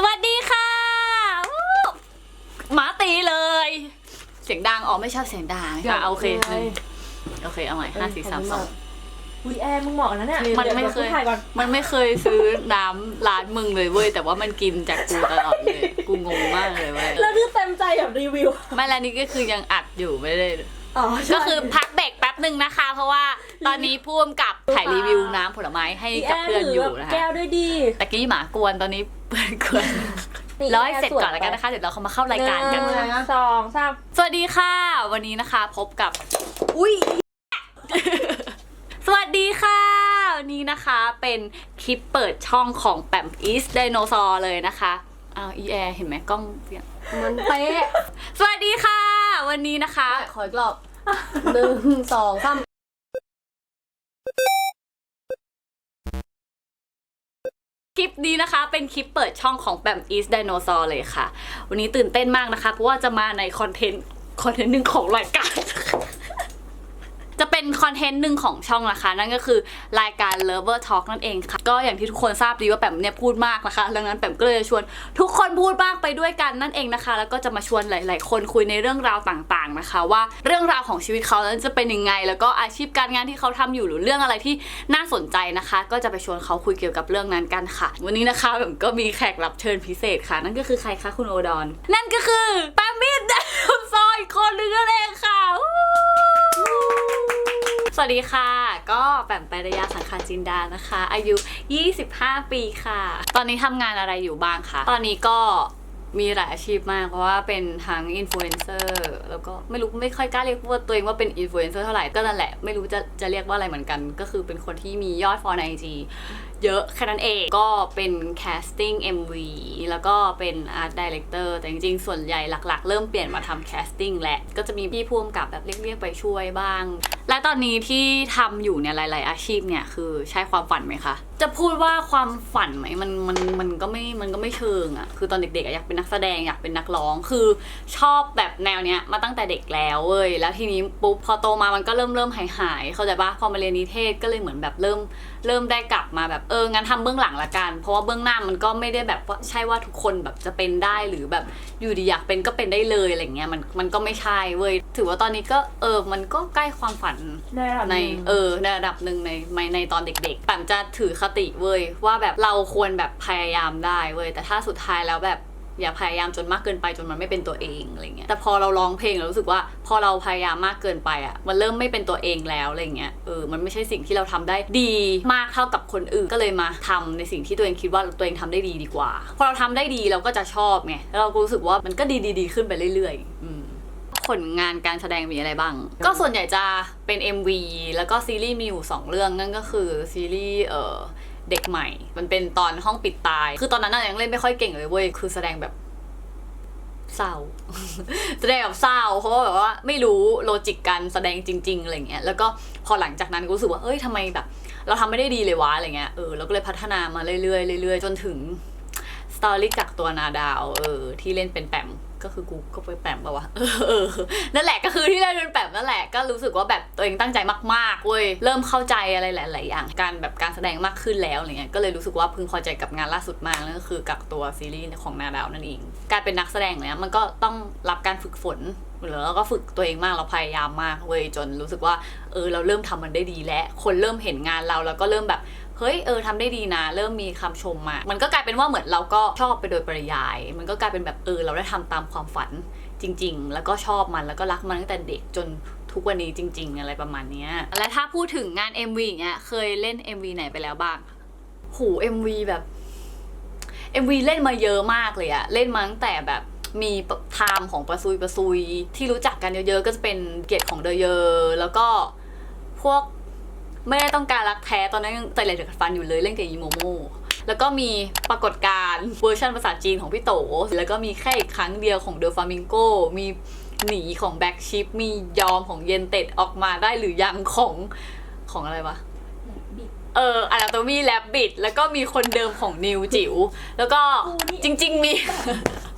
สวัสดีค่ะวู้หมาตีเลย เสียงดังอ๋อไม่ชอบเสียงดังค่ะโอเคหนึ่งโอเคเอาใหม่ห้าสี่สามสองอุ้ยแอร์มึงเหมาะนะเนี่ยมันไม่ดี๋วเคยกูถ่ายก่อนมันไม่เคยซื้อน้ำร้านมึงเลยเว้ยแต่ว่ามันกินจากกูตลอดเลยกูงงมากเลยเว้ยแล้วคือเต็มใจแบบรีวิว ไม่แล้วนี่ก็คือยังอัดอยู่ไม่ได้อ๋อใช่ก็คือพักเบรกแป๊บ หนึ่งนะคะ เพราะว่าตอนนี้พ่วมกับถ่ายรีวิวน้ำผลไม้ให้อีแอกับร์เพื่อนถืออยู่แบบนะคะแก้วด้วยดีตะกี้หมากวนตอนนี้เพื่อนกวนร้อยเสร็จก่อนแล้วกันนะคะเดี๋ยวเราเข้ามาเข้ารายการกันหค่ะนึ่งสองสามสวัสดีค่ะ วันนี้นะคะพบกับ อุ้ยสวัสดีค่ะวันนี้นะคะเป็นคลิปเปิดช่องของแปมอีสไดโนซอร์เลยนะคะอ้าวอีแอร์เห็นไหมกล้องเปลี่ยนมันเป๊ะสวัสดีค่ะ วันนี้นะคะ ขออีกรอบ หนึ่งสองสามคลิปนี้นะคะ เป็นคลิปเปิดช่องของแบมอีสไดโนซอร์เลยค่ะ วันนี้ตื่นเต้นมากนะคะ เพราะว่าจะมาในคอนเทนต์ คอนเทนต์หนึ่งของรายการ จะเป็นคอนเทนต์หนึ่งของช่องนะคะ นั่นก็คือรายการ Lover Talk นั่นเองค่ะ ก็อย่างที่ทุกคนทราบดีว่าแปมเนี่ยพูดมากนะคะ ดังนั้นแปมก็เลยชวนทุกคนพูดมากไปด้วยกันนั่นเองนะคะ แล้วก็จะมาชวนหลาย ๆ คนคุยในเรื่องราวต่าง ๆ นะคะ ว่าเรื่องราวของชีวิตเขานั้นจะเป็นยังไง แล้วก็อาชีพการงานที่เขาทำอยู่หรือเรื่องอะไรที่น่าสนใจนะคะ ก็จะไปชวนเขาคุยเกี่ยวกับเรื่องนั้นกันค่ะ วันนี้นะคะแปมก็มีแขกรับเชิญพิเศษค่ะ นั่นก็คือใครคะคุณโอดอน นั่นก็คือแปมมิดดาวซอยคนหนึงนั่นเองค่ะ สวัสดีค่ะ ก็แปมปรยาสังขารจินดานะคะ อายุ 25 ปีค่ะ ตอนนี้ทำงานอะไรอยู่บ้างคะ ตอนนี้ก็มีหลายอาชีพมาก เพราะว่าเป็นทั้งอินฟลูเอนเซอร์แล้วก็ไม่รู้ไม่ค่อยกล้าเรียกว่าตัวเองว่าเป็นอินฟลูเอนเซอร์เท่าไหร่ก็นั่นแหละไม่รู้จะจะเรียกว่าอะไรเหมือนกัน ก็คือเป็นคนที่มียอดฟอลในไอจี เยอะแค่นั้นเองก็เป็นแคสติ้ง MV แล้วก็เป็นอาร์ตดีเลกเตอร์แต่จริงๆ ส่วนใหญ่หลักๆ เริ่มเปลี่ยนมาทำแคสติ้งแหละก็จะมีพี่พ่วงกับแบบเรียกๆไปช่วยบ้าง และตอนนี้ที่ทำอยู่เนี่ยหลาย ๆ อาชีพเนี่ยคือใช่ความฝันไหมคะ จะพูดว่าความฝันไหมมันมันมันก็ไม่มันก็ไม่เชิงอะคือตอนเด็กๆอยากเป็นนักแสดงอยากเป็นนักร้องคือชอบแบบแนวเนี้ยมาตั้งแต่เด็กแล้วเว้ยแล้วทีนี้ปุ๊บพอโตมามันก็เริ่มเริ่มหายหายเข้าใจปะพอมาเรียนนิเทศก็เลยเหมือนแบบเริ่มเริ่มได้กลับมาแบบเอองั้นทำเบื้องหลังละกัน เพราะว่าเบื้องหน้ามันก็ไม่ได้แบบว่าใช่ว่าทุกคนแบบจะเป็นได้หรือแบบอยู่ดีอยากเป็นก็เป็นได้เลยอะไรเงี้ยมันมันก็ไม่ใช่เว้ยถือว่าตอนนี้ก็เออมันก็ใกล้ความฝันในระดับในหงเออในระดับหนึ่งในในในตอนเด็กๆแปมจะถือคติเว้ยว่าแบบเราควรแบบพยายามได้เว้ยแต่ถ้าสุดท้ายแล้วแบบ อย่าพยายามจนมากเกินไปจนมันไม่เป็นตัวเองอะไรเงี้ยแต่พอเราร้องเพลงเรารู้สึกว่าพอเราพยายามมากเกินไปอะมันเริ่มไม่เป็นตัวเองแล้วอะไรเงี้ยเออมันไม่ใช่สิ่งที่เราทำได้ดีมากเท่ากับคนอื่นก็เลยมาทำในสิ่งที่ตัวเองคิดว่าตัวเองทำได้ดีดีกว่าพอเราทำได้ดีเราก็จะชอบไงแล้วเราก็รู้สึกว่ามันก็ดีดีดีขึ้นไปเรื่อยๆอืมผลงานการแสดงมีอะไรบ้าง ก็ส่วนใหญ่จะเป็น MV แล้วก็ซีรีส์มีอยู่สองเรื่องนั่นก็คือซีรีส์เอ่อ เด็กใหม่ มันเป็นตอนห้องปิดตาย คือตอนนั้นน่ะยังเล่นไม่ค่อยเก่งเลยเว้ย คือแสดงแบบเศร้า แสดงแบบเศร้า เพราะว่าแบบว่าไม่รู้โลจิกการแสดงจริง ๆอะไรเงี้ย แล้วก็พอหลังจากนั้นก็รู้สึกว่า เอ้ยทำไมแบบ เราทำไม่ได้ดีเลยวะอะไรเงี้ย เออ แล้วก็เลยพัฒนามาเรื่อยๆเรื่อยๆ จนถึงสตอรี่จากตัวนาดาว เออ ที่เล่นเป็นแปม ก็คือกูก็ไปแปมปะวะเออนั่นแหละก็คือที่ได้เป็นแปมนั่นแหละก็รู้สึกว่าแบบตัวเองตั้งใจมากๆเว้ยเริ่มเข้าใจอะไรหลาย ๆ อย่าง การแบบการแสดงมากขึ้นแล้วอะไรเงี้ยก็เลยรู้สึกว่าพึงพอใจกับงานล่าสุดมากนั่นก็คือกับตัวซีรีส์ของนาดาวนั่นเองการเป็นนักแสดงเนี่ยมันก็ต้องรับการฝึกฝน แล้วก็ฝึกตัวเองมากเราพยายามมากเว้ยจนรู้สึกว่า เออเราเริ่มทำมันได้ดีแล้ว คนเริ่มเห็นงานเราแล้วก็เริ่มแบบเฮ้ยเออทำได้ดีนะ เริ่มมีคำชมมา มันก็กลายเป็นว่าเหมือนเราก็ชอบไปโดยปริยาย มันก็กลายเป็นแบบเออเราได้ทำตามความฝันจริง ๆ แล้วก็ชอบมันแล้วก็รักมันตั้งแต่เด็กจนทุกวันนี้จริง ๆ อะไรประมาณนี้และถ้าพูดถึงงาน MV อย่างเงี้ยเคยเล่น MV ไหนไปแล้วบ้างหู MV แบบ MV เล่นมาเยอะมากเลยอะเล่นมาตั้งแต่แบบ มีไทม์ของประซุยประซุย ที่รู้จักกันเยอะๆ ก็จะเป็นเกียรติของเดเยอร์แล้วก็พวกไม่ได้ต้องการรักแท้ตอนนั้นยังใจเหลยเดือดฟันอยู่เลยเล่นกับอีโมโมแล้วก็มีปรากฏการณ์เวอร์ชันภาษาจีนของพี่โต แล้วก็มีแค่อีกครั้งเดียวของเดอะฟามิงโกมีหนีของแบ็กชิปมียอมของเยนเต็ดออกมาได้หรือยังของของอะไรวะเอออนาโตมีแลบบิดแล้วก็มีคนเดิมของนิวจิ๋วแล้วก็จริง ๆ มี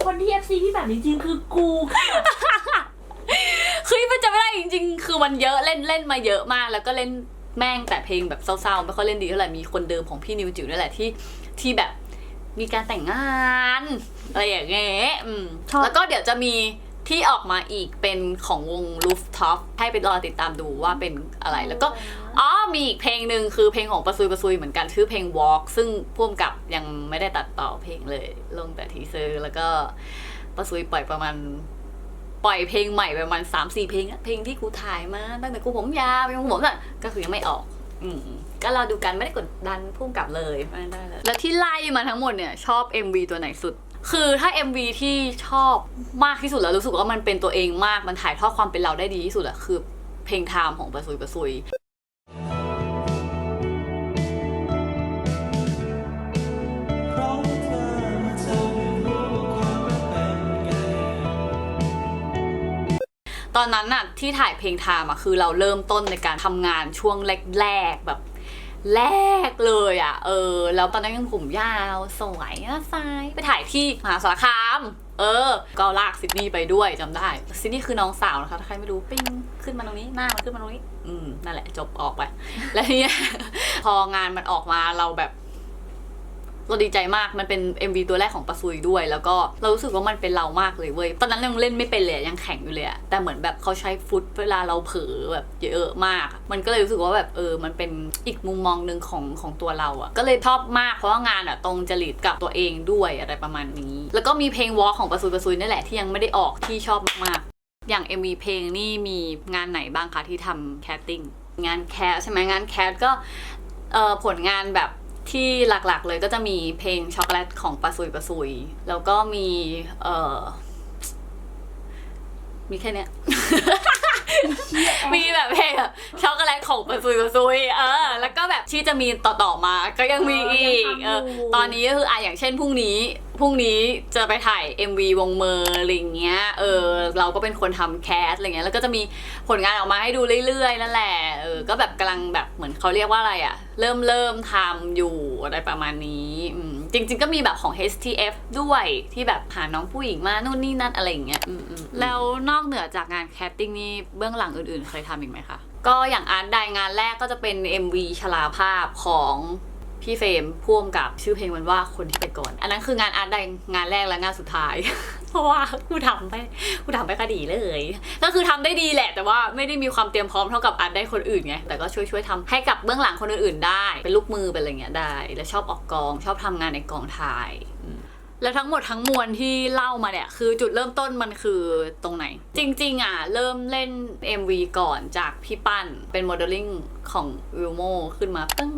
คนที่ FC พี่แบบจริงๆคือกูคือมันจะไม่ได้จริง ๆ คือมันเยอะเล่นเล่นมาเยอะมาก แล้วก็เล่นแม่งแต่เพลงแบบเศร้าๆไม่ค่อยเล่นดีเท่าไหร่มีคนเดิมของพี่นิวจิ๋วนี่แหละที่ที่แบบมีการแต่งงานอะไรอย่างเงี้ยอืมชอบแล้วก็เดี๋ยวจะมี ที่ออกมาอีกเป็นของวง Rooftop ให้ไปรอติดตามดูว่าเป็นอะไรแล้วก็อ๋อมีอีกเพลงหนึ่งคือเพลงของประซุยประซุยเหมือนกันชื่อเพลง Walk ซึ่งพ่วงกับยังไม่ได้ตัดต่อเพลงเลย ลงแต่ทีเซอร์แล้วก็ประซุยปล่อยประมาณปล่อยเพลงใหม่ไปประมาณสามสี่เพลงอะเพลงที่กูถ่ายมาตั้งแต่กูผมยาวยังผมอะก็คือยังไม่ออก อืมก็เราดูกันไม่ได้กดดันพุ่งกลับเลยไม่ได้เลยแล้วที่ไล่มาทั้งหมดเนี่ย ชอบ MV ตัวไหนสุด คือถ้า MV ที่ชอบมากที่สุดแล้วรู้สึกว่ามันเป็นตัวเองมากมันถ่ายทอดความเป็นเราได้ดีที่สุดอะคือเพลงไทม์ของประซุยประซุยตอนนั้นน่ะที่ถ่ายเพลงไทม์อะคือเราเริ่มต้นในการทำงานช่วงแรกๆแบบ แรกเลยอะเออ แล้วตอนนั้นยังผมยาวสวยนะซ้ายไปถ่ายที่มหาสารคาม เออ ก็ลากซิดนีย์ไปด้วยจำได้ ซิดนีย์คือน้องสาวนะคะ ถ้าใครไม่รู้ปิ้งขึ้นมาตรงนี้ หน้ามันขึ้นมาตรงนี้ อืม นั่นแหละจบออกไป แล้วทีเนี้ยพองานมันออกมาเราแบบ เราดีใจมากมันเป็น MV ตัวแรกของปะซุยด้วย แล้วก็เรารู้สึกว่ามันเป็นเรามากเลยเว้ยตอนนั้นยังเล่นไม่เป็นเลยอะยังแข็งอยู่เลยอะแต่เหมือนแบบเขาใช้ฟุตเวลาเราเผลอแบบเยอะมาก มันก็เลยรู้สึกว่าแบบเออมันเป็นอีกมุมมองหนึ่งของของตัวเราอะก็เลยชอบมากเพราะว่างานอะตรงจริตกับตัวเองด้วยอะไรประมาณนี้ แล้วก็มีเพลงวอลของปะซุยปะซุยนี่แหละที่ยังไม่ได้ออกที่ชอบมากๆอย่าง MV เพลงนี่มีงานไหนบ้างคะที่ทำแคสติ้งงานแคสใช่ไหมงานแคสก็เออผลงานแบบ ที่หลักๆเลยก็จะมีเพลงช็อกโกแลตของปาซุยปาซุย แล้วก็มี เอ่อ มีแค่เนี้ย มีแบบเพลงแบบช็อกโกแลต ของปาซุยปาซุยเออ แล้วก็แบบที่จะมีต่อๆมา ก็ยังมีอีกเออยังทำอยู่เออตอนนี้ก็คืออะอย่างเช่นพรุ่งนี้พรุ่งนี้จะไปถ่าย MV วงเมอร์อะไรอย่างเงี้ย เออ เราก็เป็นคนทำแคสอะไรเงี้ย แล้วก็จะมีผลงานออกมาให้ดูเรื่อยๆ นั่นแหละ เออ ก็แบบกำลังแบบเหมือนเขาเรียกว่าอะไรอะเริ่มเริ่มทำอยู่อะไรประมาณนี้อืมจริง ๆ ก็มีแบบของ HTF ด้วยที่แบบหาน้องผู้หญิงมานู่นนี่นั่นอะไรอย่างเงี้ยอืมอืมแล้วนอกเหนือจากงานแคสติ้งนี่เบื้องหลังอื่นๆ เคยทำอีกไหมคะ ก็อย่างอาร์ตไดงานแรกก็จะเป็น MV ชลาภาพของพี่เฟรมพ่วงกับชื่อเพลงมันว่าคนที่ไปก่อน อันนั้นคืองานอาร์ตไดงานแรกและงานสุดท้าย เพราะว่ากูทำไปกูทำไปก็ดีเลย ก็คือทำได้ดีแหละ แต่ว่าไม่ได้มีความเตรียมพร้อมเท่ากับอาร์ตได้คนอื่นไงแต่ก็ช่วยช่วยทำให้กับเบื้องหลังคนอื่นๆได้ เป็นลูกมือเป็นอะไรเงี้ยได้ แล้วชอบออกกอง ชอบทำงานในกองถ่าย แล้วทั้งหมดทั้งมวลที่เล่ามาเนี่ย คือจุดเริ่มต้นมันคือตรงไหน จริง ๆ อะ เริ่มเล่น MV ก่อนจากพี่ปั้นเป็นโมเดลลิ่งของวิลโมขึ้นมาปึ้ง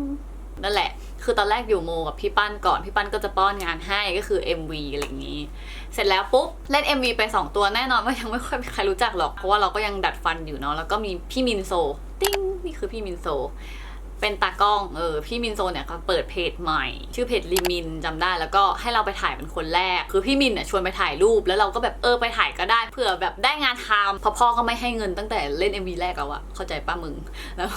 นั่นแหละ คือตอนแรกอยู่โมกับพี่ปั้นก่อน พี่ปั้นก็จะป้อนงานให้ก็คือ MV อะไรอย่างนี้ เสร็จแล้วปุ๊บ เล่น MV ไป 2 ตัวแน่นอนว่ายังไม่ค่อยมีใครรู้จักหรอก เพราะว่าเราก็ยังดัดฟันอยู่เนาะ แล้วก็มีพี่มินโซ ติ้ง นี่คือพี่มินโซ เป็นตากล้องเออพี่มินโซเนี่ยเขาเปิดเพจใหม่ ชื่อเพจลิมินจำได้แล้วก็ให้เราไปถ่ายเป็นคนแรก คือพี่มินเนี่ยชวนไปถ่ายรูป แล้วเราก็แบบเออไปถ่ายก็ได้เผื่อแบบได้งานทำพราะพ่อก็ไม่ให้เงินตั้งแต่เล่น MV แรกแล้วอะเข้าใจป้ามึงแล้ว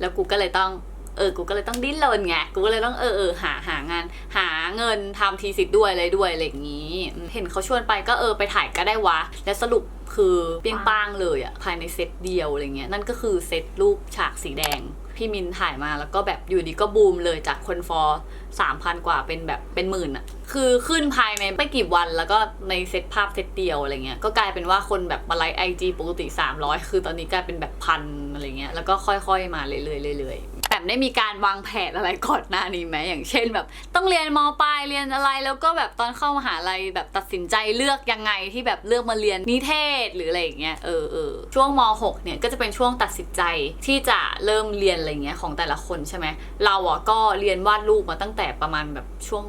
แล้วกูก็เลยต้องเออ กูก็เลยต้องดิ้นรนไง กูก็เลยต้องเออเออหาหางาน หาเงินทำทีสิทธ์ด้วยอะไรด้วยอะไรอย่างนี้ เห็นเขาชวนไปก็เออไปถ่ายก็ได้วะ แล้วสรุปคือเปียงป้างเลยอะภายในเซตเดียวอะไรเงี้ย นั่นก็คือเซตรูปฉากสีแดง พี่มินถ่ายมาแล้วก็แบบอยู่ดีก็บูมเลยจากคนฟอร์สามพันกว่าเป็นแบบเป็นหมื่นอะคือขึ้นภายในไม่กี่วันแล้วก็ในเซตภาพเซตเดียวอะไรเงี้ยก็กลายเป็นว่าคนแบบมาไลค์ไอจีปกติ 300 คือตอนนี้กลายเป็นแบบพันอะไรเงี้ยแล้วก็ค่อยๆ มาเรื่อยๆเรื่อยๆ แบบได้มีการวางแผนอะไรก่อนหน้านี้ไหมอย่างเช่นแบบ ต้องเรียนมปลายเรียนอะไร แล้วก็แบบตอนเข้ามหาลัยแบบตัดสินใจเลือกยังไงที่แบบเลือกมาเรียนนิเทศหรืออะไรอย่างเงี้ยเออเออช่วงม .6 เนี่ยก็จะเป็นช่วงตัดสินใจที่จะเริ่มเรียนอะไรเงี้ยของแต่ละคนใช่ไหมเราอะก็เรียนวาดรูปมาตั้งแต่ประมาณแบบช่วง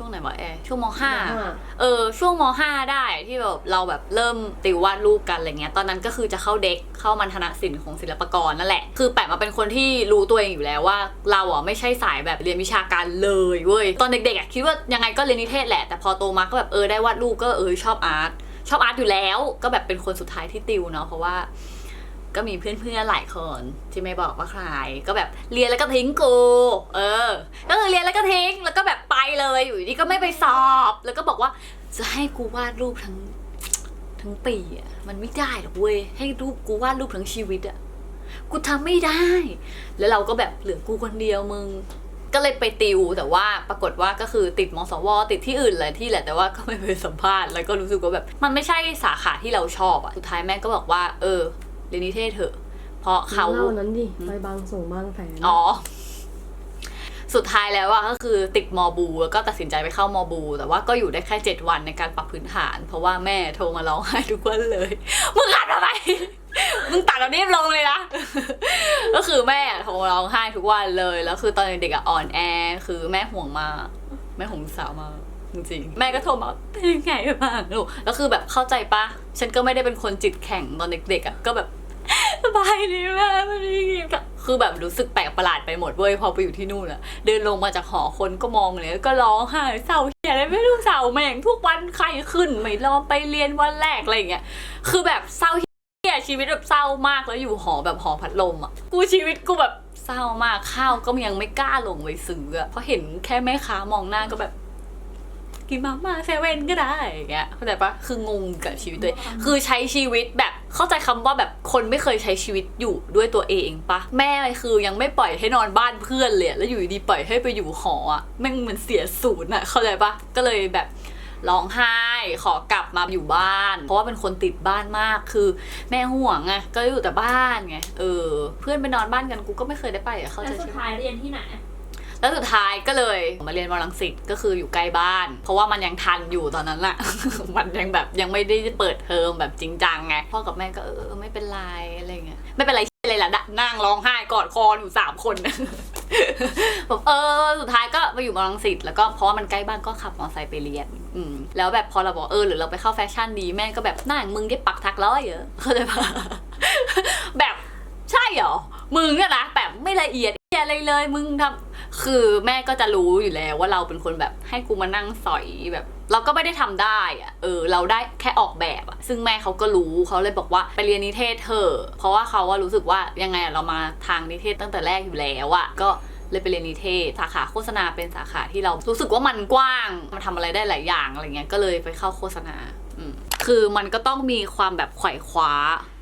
ช่วงไหนวะแอร์ช่วงม .5 เออช่วงม .5 ได้ที่แบบเราแบบเริ่มติววาดรูปกันอะไรเงี้ยตอนนั้นก็คือจะเข้าเด็กเข้ามันธนศิลป์ของศิลปากรนั่นแหละ คือแปะมาเป็นคนที่รู้ตัวเองอยู่แล้วว่า เราอะไม่ใช่สายแบบเรียนวิชาการเลยเว้ยตอนเด็กๆอะคิดว่ายังไงก็เรียนนิเทศแหละแต่พอโตมาก็แบบเออได้วาดรูปก็เออชอบอาร์ตชอบอาร์ตอยู่แล้ว ก็แบบเป็นคนสุดท้ายที่ติวเนาะเพราะว่า ก็มีเพื่อนๆหลายคนที่ไม่บอกว่าใคร ก็แบบเรียนแล้วก็ทิ้งกู เออ ก็คือเรียนแล้วก็ทิ้ง แล้วก็แบบไปเลยอยู่ดีก็ไม่ไปสอบ แล้วก็บอกว่าจะให้กูวาดรูปทั้งทั้งปีอะ มันไม่ได้หรอกเว้ย ให้รูปกูวาดรูปทั้งชีวิตอะ กูทำไม่ได้ แล้วเราก็แบบเหลือกูคนเดียวมึง ก็เลยไปติว แต่ว่าปรากฏว่าก็คือติดมสว ติดที่อื่นหลายที่แหละ แต่ว่าก็ไม่ไปสัมภาษณ์ แล้วก็รู้สึกว่าแบบ มันไม่ใช่สาขาที่เราชอบอะสุดท้ายแม่ก็บอกว่า เออ เรียนนิเทศเถอะ เพราะเขาเล่านั้นดิไปบางส่งบางแสนอ๋อ สุดท้ายแล้วอะก็คือติดมอบูแล้วก็ตัดสินใจไปเข้ามอบู แต่ว่าก็อยู่ได้แค่เจ็ดวันในการปรับพื้นฐาน เพราะว่าแม่โทรมาร้องไห้ทุกวันเลยมึงอัดทำไมมึงตัดเรานี้ลงเลยนะ ก็คือแม่โทรมาร้องไห้ทุกวันเลย แล้วคือตอนเด็กๆอะอ่อนแอ คือแม่ห่วงมากแม่ห่วงลูกสาวมากจริงๆ แม่ก็โทรมาเป็นยังไงบ้างลูกแล้วคือแบบเข้าใจปะฉันก็ไม่ได้เป็นคนจิตแข็งตอนเด็กๆอะก็แบบ สบายดีแม่ไม่ได้ยินก็คือแบบรู้สึกแปลกประหลาดไปหมดเว้ยพอไปอยู่ที่นู่นอะเดินลงมาจากหอคนก็มองเลยก็ร้องไห้เศร้าเหียอะไรไม่รู้เศร้าแม่งทุกวันใครขึ้นไม่รอมไปเรียนวันแรกอะไรอย่างเงี้ยคือแบบเศร้าเหียชีวิตแบบเศร้ามากแล้วอยู่หอแบบหอพัดลมอะกูชีวิตกูแบบเศร้ามากข้าวก็ยังไม่กล้าลงไปซื้ออะเพราะเห็นแค่แม่ค้ามองหน้าก็แบบ กินมาม่าเซเว่นก็ได้อย่างเงี้ยเข้าใจปะคืองงกับชีวิตตัวเองคือใช้ชีวิตแบบเข้าใจคำว่าแบบคนไม่เคยใช้ชีวิตอยู่ด้วยตัวเองปะแม่คือยังไม่ปล่อยให้นอนบ้านเพื่อนเลยอะแล้วอยู่ดีๆปล่อยให้ไปอยู่หออะแม่งเหมือนเสียศูนย์อะเข้าใจปะก็เลยแบบร้องไห้ขอกลับมาอยู่บ้าน เพราะว่าเป็นคนติดบ้านมากคือแม่ห่วงไงก็อยู่แต่บ้านไงเออ เพื่อนไปนอนบ้านกันกูก็ไม่เคยได้ไปอะเข้าแล้วใจสุดใช่ไหมท้ายเรียนที่ไหน แล้วสุดท้ายก็เลยมาเรียนมรังสิตก็คืออยู่ใกล้บ้าน เพราะว่ามันยังทันอยู่ตอนนั้นอะมันยังแบบยังไม่ได้เปิดเทอมแบบจริงจังไงพ่อกับแม่ก็เออไม่เป็นไรอะไรเงี้ยไม่เป็นไรเลยล่ะนั่งร้องไห้กอดคออยู่สามคนแบบเออสุดท้ายก็มาอยู่มรังสิตแล้วก็เพราะว่ามันใกล้บ้านก็ขับมอเตอร์ไซค์ไปเรียนอืมแล้วแบบพอเราบอกเออหรือเราไปเข้าแฟชั่นดีแม่ก็แบบน้าอย่งมึงได้ปักทักแล้วเหรอเข้าใจปะแบบใช่เหรอมึงเนี่ยนะแบบไม่ละเอียดอะไรเลยมึงทำ คือแม่ก็จะรู้อยู่แล้วว่าเราเป็นคนแบบให้กูมานั่งสอยแบบ เราก็ไม่ได้ทำได้อะเออ เราได้แค่ออกแบบอะซึ่งแม่เขาก็รู้เขาเลยบอกว่าไปเรียนนิเทศเถอะเพราะว่าเขาว่ารู้สึกว่ายังไงเรามาทางนิเทศตั้งแต่แรกอยู่แล้วอะก็เลยไปเรียนนิเทศ สาขาโฆษณาเป็นสาขาที่เรารู้สึกว่ามันกว้าง มันทำอะไรได้หลายอย่างอะไรเงี้ยก็เลยไปเข้าโฆษณา คือมันก็ต้องมีความแบบไขว่คว้า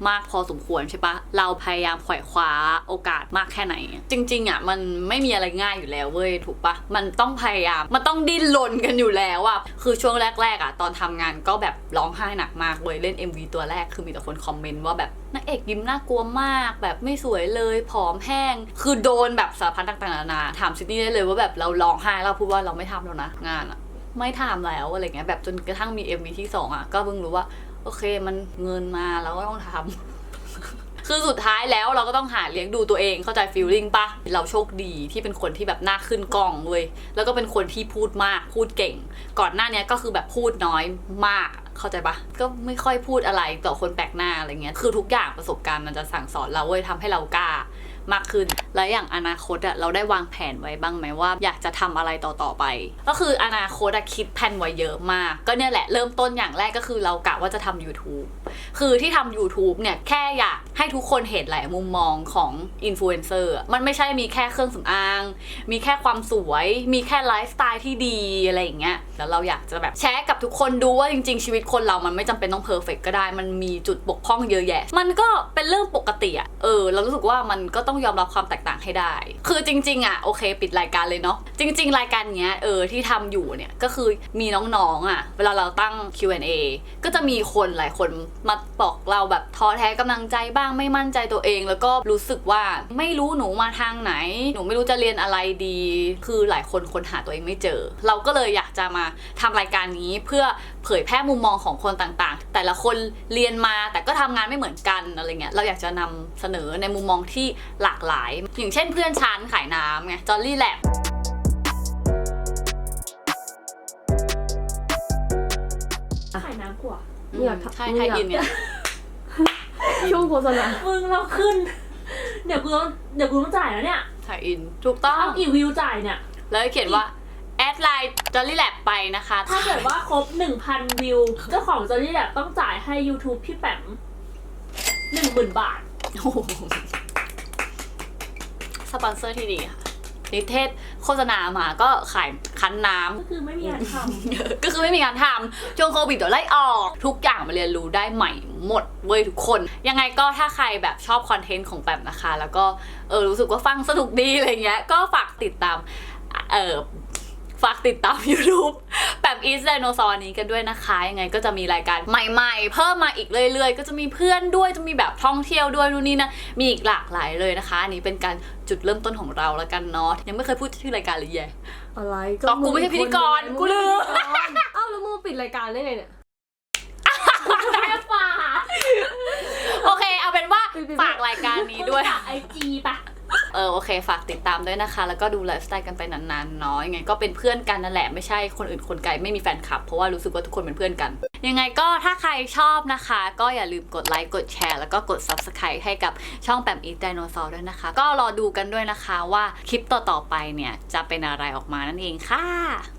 มากพอสมควรใช่ปะเราพยายามไขว่คว้าโอกาสมากแค่ไหน จริง ๆอะมันไม่มีอะไรง่ายอยู่แล้วเว้ยถูกปะมันต้องพยายามมันต้องดิ้นรนกันอยู่แล้วอะคือช่วงแรก ๆอะตอนทำงานก็แบบร้องไห้หนักมากเว้ยเล่น MV ตัวแรกคือมีแต่คนคอมเมนต์ว่าแบบนางเอกยิ้มน่ากลัวมาก แบบไม่สวยเลยผอมแห้ง คือโดนแบบสารพัดต่างๆนานาถามซิดนี่ได้เลยว่าแบบเราร้องไห้เราพูดว่าเราไม่ทำแล้วนะงานอะ ไม่ทำแล้วอะไรเงี้ยแบบจนกระทั่งมี MV ที่สองอะก็เพิ่งรู้ว่า โอเคมันเงินมาเราก็ต้องทำ คือสุดท้ายแล้วเราก็ต้องหาเลี้ยงดูตัวเองเข้าใจฟีลลิ่งปะเราโชคดีที่เป็นคนที่แบบหน้าขึ้นกล้องเว้ยแล้วก็เป็นคนที่พูดมากพูดเก่ง ก่อนหน้านี้ก็คือแบบพูดน้อยมากเข้าใจปะก็ไม่ค่อยพูดอะไรต่อคนแปลกหน้าอะไรเงี้ยคือทุกอย่างประสบการณ์มันจะสั่งสอนเราเว้ยทำให้เรากล้า มากขึ้น แล้วอย่างอนาคตอะเราได้วางแผนไว้บ้างไหมว่า อยากจะทำอะไรต่อๆไป ก็คืออนาคตอะคิดแผนไว้เยอะมาก ก็เนี่ยแหละเริ่มต้นอย่างแรกก็คือเรากะว่าจะทำ YouTube คือที่ทำ YouTube เนี่ยแค่อยากให้ทุกคนเห็นหลายมุมมองของอินฟลูเอนเซอร์มันไม่ใช่มีแค่เครื่องสำอาง มีแค่ความสวย มีแค่ไลฟ์สไตล์ที่ดีอะไรอย่างเงี้ยแล้วเราอยากจะแบบแชร์กับทุกคนดูว่าจริง ๆ ชีวิตคนเรามันไม่จำเป็นต้องเพอร์เฟกก็ได้ มันมีจุดบกพร่องเยอะแยะ มันก็เป็นเรื่องปกติอะเออ เรารู้สึกว่ามันก็ต้องยอมรับความแตกต่างให้ได้ คือจริง ๆอะโอเค ปิดรายการเลยเนาะจริง ๆ รายการเนี้ยเออที่ทำอยู่เนี่ยก็คือมีน้องๆอะ เวลาเราตั้ง Q&A ก็จะมีคนหลายคนมาบอกเราแบบท้อแท้กำลังใจบ้างไม่มั่นใจตัวเอง แล้วก็รู้สึกว่าไม่รู้หนูมาทางไหน หนูไม่รู้จะเรียนอะไรดี คือหลายคนคนหาตัวเองไม่เจอ เราก็เลยอยากจะมาทำรายการนี้เพื่อเผยแพร่มุมมองของคนต่างๆ แต่ละคนเรียนมาแต่ก็ทำงานไม่เหมือนกันอะไรเงี้ยเราอยากจะนำเสนอในมุมมองที่หลากหลาย อย่างเช่นเพื่อนชั้นขายน้ำไงจอลลี่แลบขายน้ำกว่าอยากทำใช่อไทยยากอินเนี่ยช่วงโฆษณามึงเราขึ้น เดี๋ยวกูต้องเดี๋ยวกูต้องจ่ายแล้วเนี่ยไทยอิน ถูกต้องเอากี่วิวจ่ายเนี่ย แล้วเขียนว่าแอดไลน์จอลลี่แลบไปนะคะ ถ้าเกิดว่าครบหนึ่งพันวิว เจ้าของจอรี่แลบต้องจ่ายให้ YouTube พี่แปมหนึ่งหมื่นบาทโอ้โหส ปอนเซอร์ที่ดีค่ะ นิเทศโฆษณามาก็ขายคั้นน้ำ ก็คือไม่มีงานทก็คือไม่มีงานทำช่วงโควิดเดี๋ยวไล่ออก ทุกอย่างมาเรียนรู้ได้ใหม่หมดเว้ยทุกคน ยังไงก็ถ้าใครแบบชอบคอนเทนต์ของแปมนะคะ แล้วก็เออรู้สึกว่าฟังสนุกดีอะไรเงี้ยก็ฝากติดตามเออ ฝากติดตาม YouTube แบบอีสไดโนซอร์นี้กันด้วยนะคะยังไงก็จะมีรายการใหม่ๆ เพิ่มมาอีกเรื่อยๆ ก็จะมีเพื่อนด้วยจะมีแบบท่องเที่ยวด้วยนู่นนี่นะมีอีกหลากหลายเลยนะคะอันนี้เป็นการจุดเริ่มต้นของเราแล้วกันเนาะยังไม่เคยพูดชื่อรายการเลยแย่อะไรก็กูไม่ใช่พิธีกรกูลืมเอ้าแล้วมึงปิดรายการได้ไงเนี่ยแค่ฝากโอเคเอาเป็นว่าปิดๆฝากรายการนี้ด้วยไอจีปะเออโอเคฝากติดตามด้วยนะคะ แล้วก็ดูไลฟ์สไตล์กันไปนานๆเนาะยังไงก็เป็นเพื่อนกันนั่นแหละไม่ใช่คนอื่นคนไกลไม่มีแฟนคลับ เพราะว่ารู้สึกว่าทุกคนเป็นเพื่อนกัน ยังไงก็ถ้าใครชอบนะคะ ก็อย่าลืมกดไลค์กดแชร์แล้วก็กด subscribe ให้กับช่องแปมอีทไดโนเสาร์ด้วยนะคะ ก็รอดูกันด้วยนะคะว่าคลิปต่อๆไปเนี่ยจะเป็นอะไรออกมานั่นเองค่ะ